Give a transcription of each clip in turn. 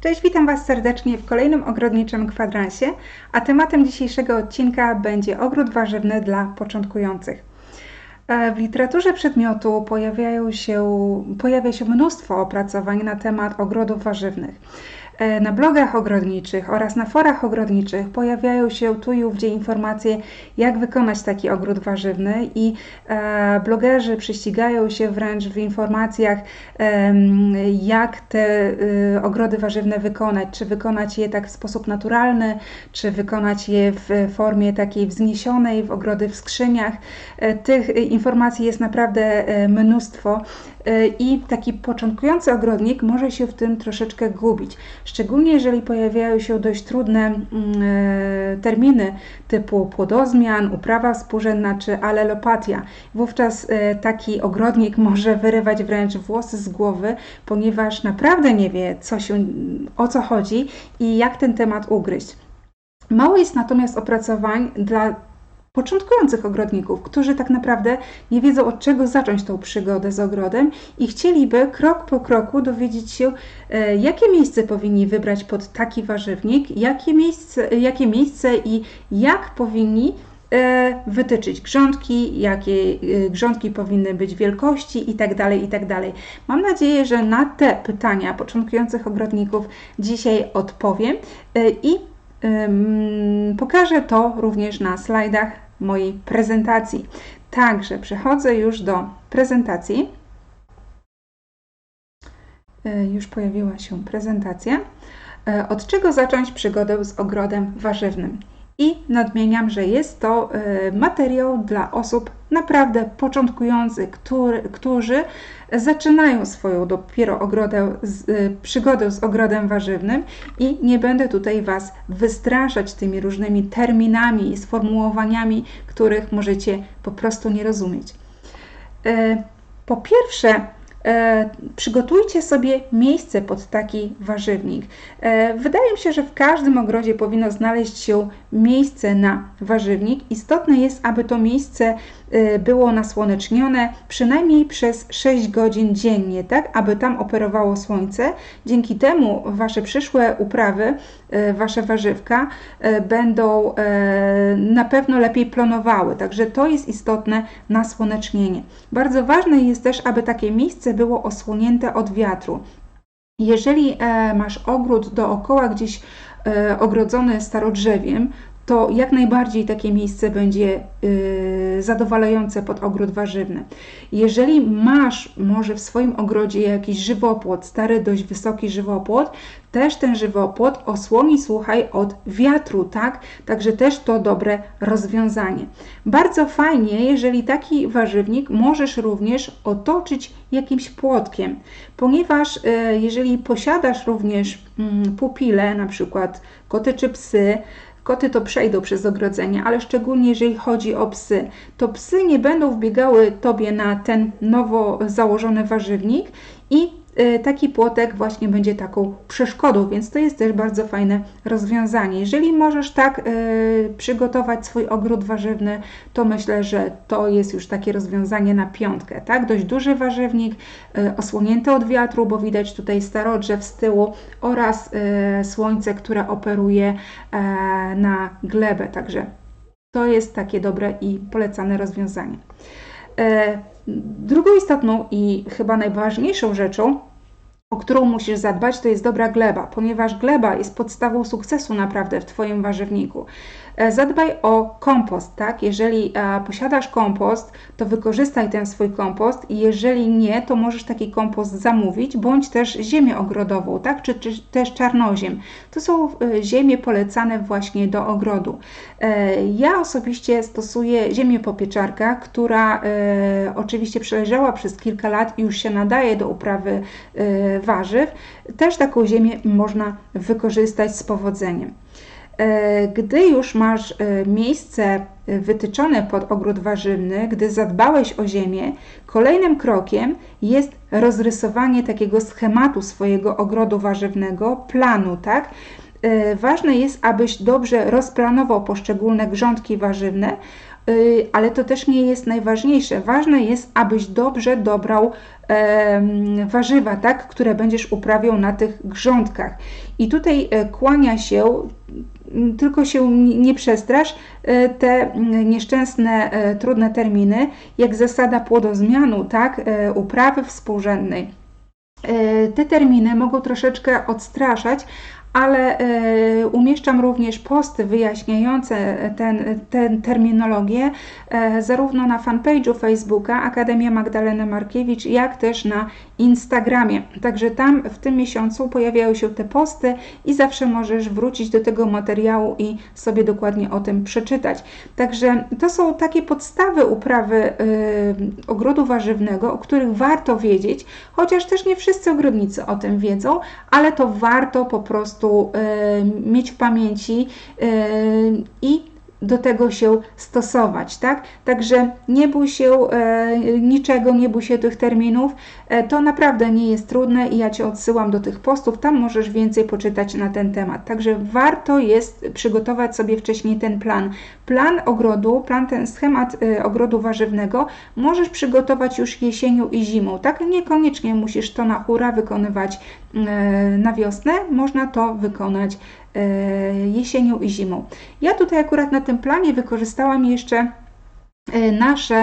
Cześć, witam Was serdecznie w kolejnym ogrodniczym kwadransie, a tematem dzisiejszego odcinka będzie ogród warzywny dla początkujących. E, w literaturze przedmiotu pojawiają się, pojawia się mnóstwo opracowań na temat ogrodów warzywnych. E, na blogach ogrodniczych oraz na forach ogrodniczych pojawiają się tu i ówdzie informacje, jak wykonać taki ogród warzywny, i e, blogerzy prześcigają się wręcz w informacjach, jak te e, ogrody warzywne wykonać. Czy wykonać je tak w sposób naturalny, czy wykonać je w formie takiej wzniesionej, w ogrody w skrzyniach. Tych informacji jest naprawdę mnóstwo i taki początkujący ogrodnik może się w tym troszeczkę gubić. Szczególnie jeżeli pojawiają się dość trudne mm, e, terminy typu płodozmian, uprawa współrzędna czy alelopatia. Wówczas e, taki ogrodnik może wyrywać wręcz włosy z głowy, ponieważ naprawdę nie wie, co się, o co chodzi i jak ten temat ugryźć. Mało jest natomiast opracowań dla początkujących ogrodników, którzy tak naprawdę nie wiedzą od czego zacząć tą przygodę z ogrodem i chcieliby krok po kroku dowiedzieć się, e, jakie miejsce powinni wybrać pod taki warzywnik, jakie miejsce, jakie miejsce i jak powinni e, wytyczyć grządki, jakie e, grządki powinny być wielkości itd., tak itd. Tak Mam nadzieję, że na te pytania początkujących ogrodników dzisiaj odpowiem i pokażę to również na slajdach mojej prezentacji. Także przechodzę już do prezentacji. E, już pojawiła się prezentacja. E, od czego zacząć przygodę z ogrodem warzywnym? I nadmieniam, że jest to e, materiał dla osób naprawdę początkujących, który, którzy zaczynają swoją dopiero ogrodę, z, przygodę z ogrodem warzywnym i nie będę tutaj Was wystraszać tymi różnymi terminami i sformułowaniami, których możecie po prostu nie rozumieć. Po pierwsze, E, przygotujcie sobie miejsce pod taki warzywnik. E, wydaje mi się, że w każdym ogrodzie powinno znaleźć się miejsce na warzywnik. Istotne jest, aby to miejsce e, było nasłonecznione przynajmniej przez 6 godzin dziennie, tak aby tam operowało słońce. Dzięki temu Wasze przyszłe uprawy, Wasze warzywka będą na pewno lepiej plonowały. Także to jest istotne nasłonecznienie. Bardzo ważne jest też, aby takie miejsce było osłonięte od wiatru. Jeżeli e, masz ogród dookoła gdzieś e, ogrodzony starodrzewiem, to jak najbardziej takie miejsce będzie y, zadowalające pod ogród warzywny. Jeżeli masz może w swoim ogrodzie jakiś żywopłot, stary, dość wysoki żywopłot, też ten żywopłot osłoni, słuchaj, od wiatru, tak? Także też to dobre rozwiązanie. Bardzo fajnie, jeżeli taki warzywnik możesz również otoczyć jakimś płotkiem, ponieważ y, jeżeli posiadasz również y, pupile, na przykład koty czy psy, Koty to przejdą przez ogrodzenie, ale szczególnie jeżeli chodzi o psy, to psy nie będą wbiegały tobie na ten nowo założony warzywnik i taki płotek właśnie będzie taką przeszkodą, więc to jest też bardzo fajne rozwiązanie. Jeżeli możesz tak y, przygotować swój ogród warzywny, to myślę, że to jest już takie rozwiązanie na piątkę. Tak? Dość duży warzywnik, y, osłonięty od wiatru, bo widać tutaj starodrzew z tyłu oraz słońce, które operuje na glebę. Także to jest takie dobre i polecane rozwiązanie. Drugą istotną i chyba najważniejszą rzeczą o którą musisz zadbać, to jest dobra gleba, ponieważ gleba jest podstawą sukcesu naprawdę w Twoim warzywniku. E, zadbaj o kompost, tak? Jeżeli e, posiadasz kompost, to wykorzystaj ten swój kompost jeżeli nie, to możesz taki kompost zamówić, bądź też ziemię ogrodową, tak? Czy, czy też czarnoziem. To są e, ziemie polecane właśnie do ogrodu. Ja osobiście stosuję ziemię popieczarka, która oczywiście przeleżała przez kilka lat i już się nadaje do uprawy warzyw. Też taką ziemię można wykorzystać z powodzeniem. E, gdy już masz e, miejsce wytyczone pod ogród warzywny, gdy zadbałeś o ziemię, kolejnym krokiem jest rozrysowanie takiego schematu swojego ogrodu warzywnego, planu, tak? E, ważne jest, abyś dobrze rozplanował poszczególne grządki warzywne ale to też nie jest najważniejsze. Ważne jest, abyś dobrze dobrał warzywa, tak, które będziesz uprawiał na tych grządkach. I tutaj e, kłania się, tylko się nie przestrasz, e, te nieszczęsne, e, trudne terminy, jak zasada płodozmianu, tak, uprawy współrzędnej. Te terminy mogą troszeczkę odstraszać, ale e, umieszczam również posty wyjaśniające tę terminologię e, zarówno na fanpage'u Facebooka Akademia Magdalena Markiewicz, jak też na Instagramie. Także tam w tym miesiącu pojawiają się te posty i zawsze możesz wrócić do tego materiału i sobie dokładnie o tym przeczytać. Także to są takie podstawy uprawy y, ogrodu warzywnego, o których warto wiedzieć, chociaż też nie wszyscy ogrodnicy o tym wiedzą, ale to warto po prostu y, mieć w pamięci y, i do tego się stosować, tak? Także nie bój się e, niczego, nie bój się tych terminów. E, to naprawdę nie jest trudne i ja Cię odsyłam do tych postów, tam możesz więcej poczytać na ten temat. Także warto jest przygotować sobie wcześniej ten plan. Plan ogrodu, plan ten schemat e, ogrodu warzywnego możesz przygotować już jesienią i zimą, tak? Niekoniecznie musisz to na hura wykonywać e, na wiosnę, można to wykonać e, jesienią i zimą. Ja tutaj akurat na tym planie wykorzystałam jeszcze nasze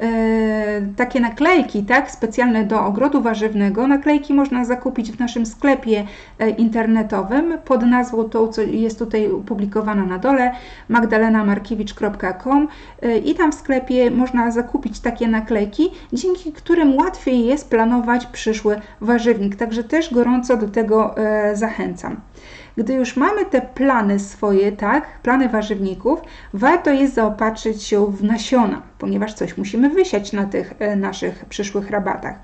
e, takie naklejki, tak, specjalne do ogrodu warzywnego. Naklejki można zakupić w naszym sklepie e, internetowym pod nazwą tą, co jest tutaj publikowana na dole, magdalenamarkiewicz.com i tam w sklepie można zakupić takie naklejki, dzięki którym łatwiej jest planować przyszły warzywnik. Także też gorąco do tego zachęcam. Gdy już mamy te plany swoje, tak, plany warzywników, warto jest zaopatrzyć się w nasiona, ponieważ coś musimy wysiać na tych e, naszych przyszłych rabatach.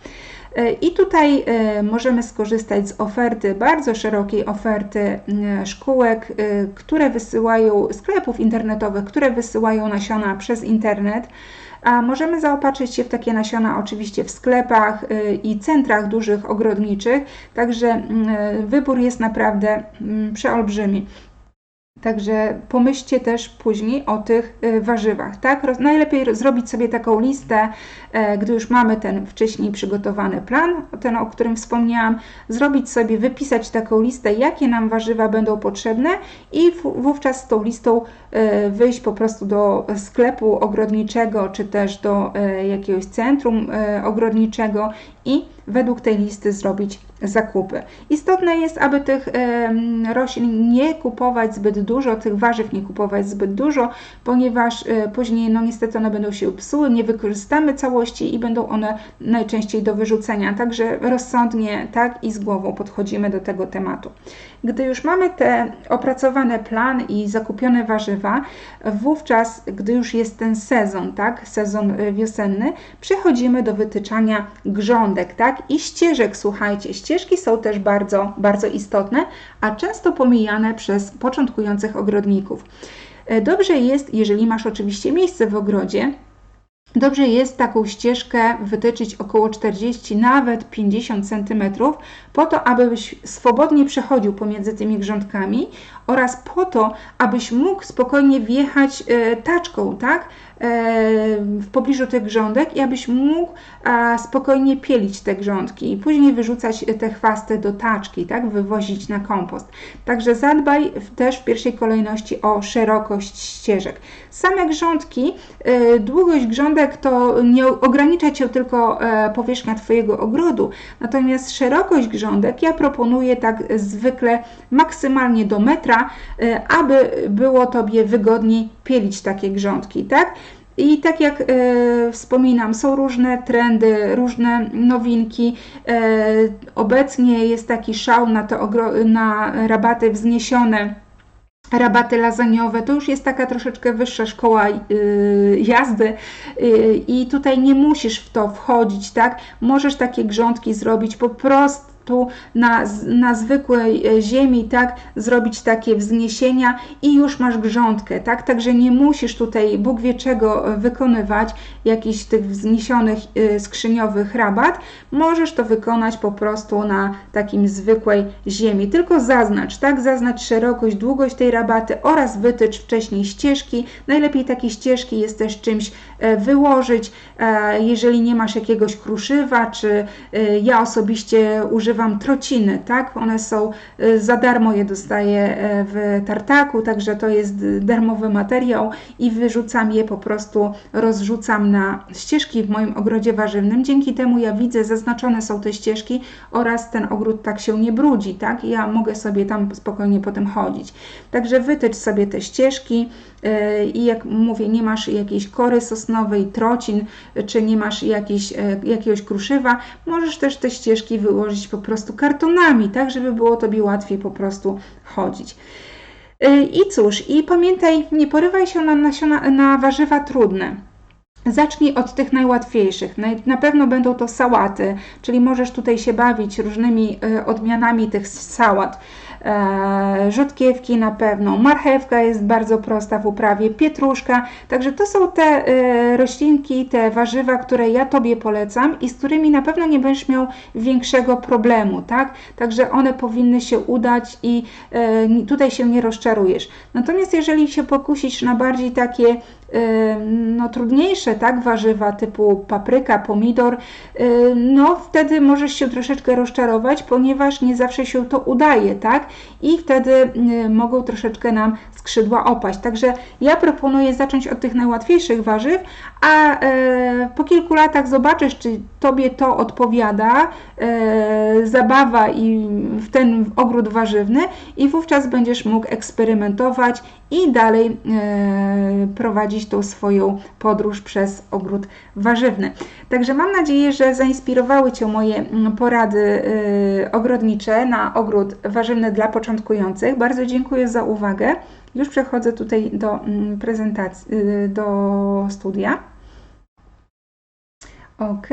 E, I tutaj e, możemy skorzystać z oferty, bardzo szerokiej oferty szkółek, które wysyłają, sklepów internetowych, które wysyłają nasiona przez internet. A możemy zaopatrzyć się w takie nasiona oczywiście w sklepach y, i centrach dużych ogrodniczych, także mm, wybór jest naprawdę mm, przeolbrzymi. Także pomyślcie też później o tych y, warzywach. Tak? Najlepiej zrobić sobie taką listę, e, gdy już mamy ten wcześniej przygotowany plan, ten o którym wspomniałam, zrobić sobie, wypisać taką listę, jakie nam warzywa będą potrzebne i wówczas z tą listą e, wyjść po prostu do sklepu ogrodniczego, czy też do e, jakiegoś centrum ogrodniczego i według tej listy zrobić zakupy. Istotne jest, aby tych roślin nie kupować zbyt dużo, tych warzyw nie kupować zbyt dużo, ponieważ e, później no niestety one będą się psuły, nie wykorzystamy całości i będą one najczęściej do wyrzucenia. Także rozsądnie tak i z głową podchodzimy do tego tematu. Gdy już mamy te opracowany plan i zakupione warzywa, wówczas, gdy już jest ten sezon, tak, sezon e, wiosenny, przechodzimy do wytyczania grządek, tak, i ścieżek, słuchajcie, ścieżki są też bardzo, bardzo istotne, a często pomijane przez początkujących ogrodników. E, dobrze jest, jeżeli masz oczywiście miejsce w ogrodzie, Dobrze jest taką ścieżkę wytyczyć około 40, nawet 50 cm, po to, abyś swobodnie przechodził pomiędzy tymi grządkami oraz po to, abyś mógł spokojnie wjechać e, taczką, tak? w pobliżu tych grządek i abyś mógł spokojnie pielić te grządki i później wyrzucać te chwasty do taczki, tak, wywozić na kompost. Także zadbaj też w pierwszej kolejności o szerokość ścieżek. Same grządki, y, długość grządek to nie ogranicza Cię tylko e, powierzchnia Twojego ogrodu, natomiast szerokość grządek ja proponuję tak zwykle maksymalnie do metra, y, aby było Tobie wygodniej pielić takie grządki, tak? I tak jak e, wspominam, są różne trendy, różne nowinki. E, obecnie jest taki szał na, te na rabaty wzniesione rabaty lasagnowe, to już jest taka troszeczkę wyższa szkoła jazdy i tutaj nie musisz w to wchodzić, tak? Możesz takie grządki zrobić po prostu tu na, na zwykłej e, ziemi, tak, zrobić takie wzniesienia i już masz grządkę, tak, także nie musisz tutaj Bóg wie czego wykonywać, jakichś tych wzniesionych e, skrzyniowych rabat, możesz to wykonać po prostu na takim zwykłej ziemi, tylko zaznacz, tak, zaznacz szerokość, długość tej rabaty oraz wytycz wcześniej ścieżki, najlepiej takie ścieżki jest też czymś e, wyłożyć, jeżeli nie masz jakiegoś kruszywa, czy ja osobiście używam trociny, tak? One są y, za darmo, je dostaję e, w tartaku, także to jest darmowy materiał i wyrzucam je po prostu, rozrzucam na ścieżki w moim ogrodzie warzywnym. Dzięki temu ja widzę, zaznaczone są te ścieżki oraz ten ogród tak się nie brudzi, tak? Ja mogę sobie tam spokojnie potem chodzić. Także wytycz sobie te ścieżki i jak mówię, nie masz jakiejś kory sosnowej, trocin, czy nie masz jakiejś, e, jakiegoś kruszywa, możesz też te ścieżki wyłożyć po prostu kartonami, tak, żeby było Tobie łatwiej po prostu chodzić. Y, I cóż, i pamiętaj, nie porywaj się na, nasiona, na warzywa trudne. Zacznij od tych najłatwiejszych. Na pewno będą to sałaty, czyli możesz tutaj się bawić różnymi odmianami tych sałat. E, rzodkiewki na pewno, marchewka jest bardzo prosta w uprawie, pietruszka. Także to są te e, roślinki, te warzywa, które ja Tobie polecam i z którymi na pewno nie będziesz miał większego problemu, tak? Także one powinny się udać i e, tutaj się nie rozczarujesz. Natomiast jeżeli się pokusisz na bardziej takie no, trudniejsze tak, warzywa typu papryka, pomidor, no wtedy możesz się troszeczkę rozczarować, ponieważ nie zawsze się to udaje, tak? I wtedy mogą troszeczkę nam skrzydła opaść. Także ja proponuję zacząć od tych najłatwiejszych warzyw, a e, po kilku latach zobaczysz, czy Tobie to odpowiada, e, zabawa i w ten ogród warzywny i wówczas będziesz mógł eksperymentować i dalej e, prowadzić tą swoją podróż przez ogród warzywny. Także mam nadzieję, że zainspirowały Cię moje mm, porady ogrodnicze na ogród warzywny dla początkujących. Bardzo dziękuję za uwagę. Już przechodzę tutaj do mm, prezentacji, y, do studia. OK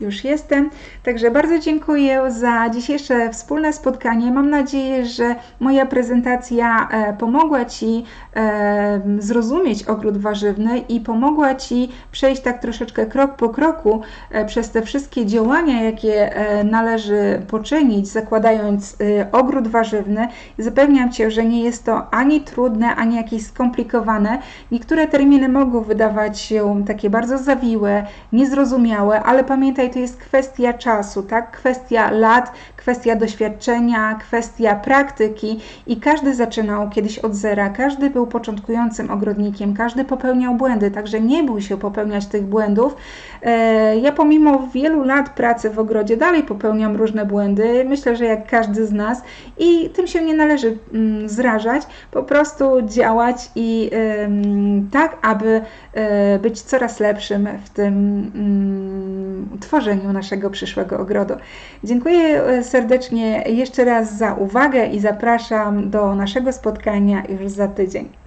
już jestem. Także bardzo dziękuję za dzisiejsze wspólne spotkanie. Mam nadzieję, że moja prezentacja e, pomogła Ci e, zrozumieć ogród warzywny i pomogła Ci przejść tak troszeczkę krok po kroku e, przez te wszystkie działania, jakie należy poczynić, zakładając ogród warzywny. Zapewniam Cię, że nie jest to ani trudne, ani jakieś skomplikowane. Niektóre terminy mogą wydawać się takie bardzo zawiłe, niezrozumiałe, ale pamiętaj, tutaj to jest kwestia czasu, tak? Kwestia lat, kwestia doświadczenia, kwestia praktyki i każdy zaczynał kiedyś od zera, każdy był początkującym ogrodnikiem, każdy popełniał błędy, także nie bój się popełniać tych błędów. E, ja pomimo wielu lat pracy w ogrodzie dalej popełniam różne błędy, myślę, że jak każdy z nas i tym się nie należy mm, zrażać, po prostu działać i tak, aby e, być coraz lepszym w tym mm, tworzeniu naszego przyszłego ogrodu. Dziękuję serdecznie serdecznie jeszcze raz za uwagę i zapraszam do naszego spotkania już za tydzień.